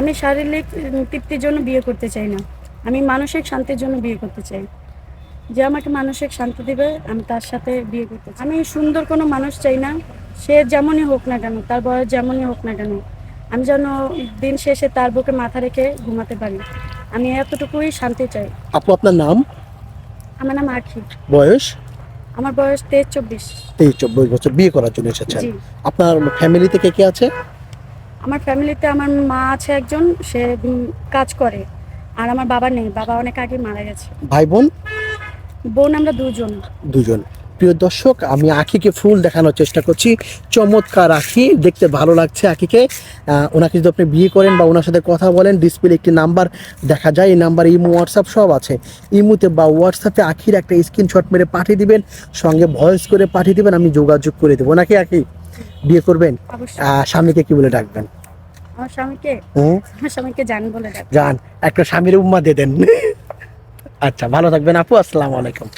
আমি শারীরিক তৃপ্তির জন্য বিয়ে করতে চাই না। আমি মানসিক শান্তির জন্য বিয়ে করতে চাই। যে আমাকে মানসিক শান্তি দেবে আমি তার সাথে বিয়ে করতে চাই। আমি সুন্দর কোনো মানুষ চাই না। সে যেমনই হোক না কেন তার বয়স যেমনই হোক না কেন আমি যেন দিন শেষে তার বুকে মাথা রেখে ঘুমাতে পারি। আমি এতটুকুই শান্তি চাই। আপু আপনার নাম? আমার নাম আখি। বয়স? আমার বয়স তেইশ চব্বিশ। তেইশ চব্বিশ বছর বিয়ে করার জন্য এসেছেন। আপনার ফ্যামিলিতে কে কে আছে? আমার ফ্যামিলিতে আমার মা আছে একজন সে কাজ করে। আর আমার বাবা নেই বাবা অনেক আগে মারা গেছে। ভাই বোন? বোন আমরা দুজন। দুজন। প্রিয় দর্শক আমি আখিকে ফুল দেখানোর চেষ্টা করছি। চমৎকার আখি দেখতে ভালো লাগছে আখিকে। ওনাকে যদি আপনি বিয়ে করেন বা ওনার সাথে কথা বলেন ডিসপ্লে একটি নাম্বার দেখা যায়। এই নাম্বার ইমো হোয়াটসঅ্যাপ সব আছে। ইমোতে বা হোয়াটসঅ্যাপে আখির একটা স্ক্রিনশট মেরে পাঠিয়ে দিবেন সঙ্গে ভয়েস করে পাঠিয়ে দিবেন আমি যোগাযোগ করে দেবো। নাকি আখি? বিয়ে করবেন? স্বামীকে কি বলে ডাকবেন? আমার স্বামীকে? আমার স্বামীকে জান বলে একটা স্বামীর উম্মা দিয়ে দেন। আচ্ছা ভালো থাকবেন আপু আসসালামু আলাইকুম।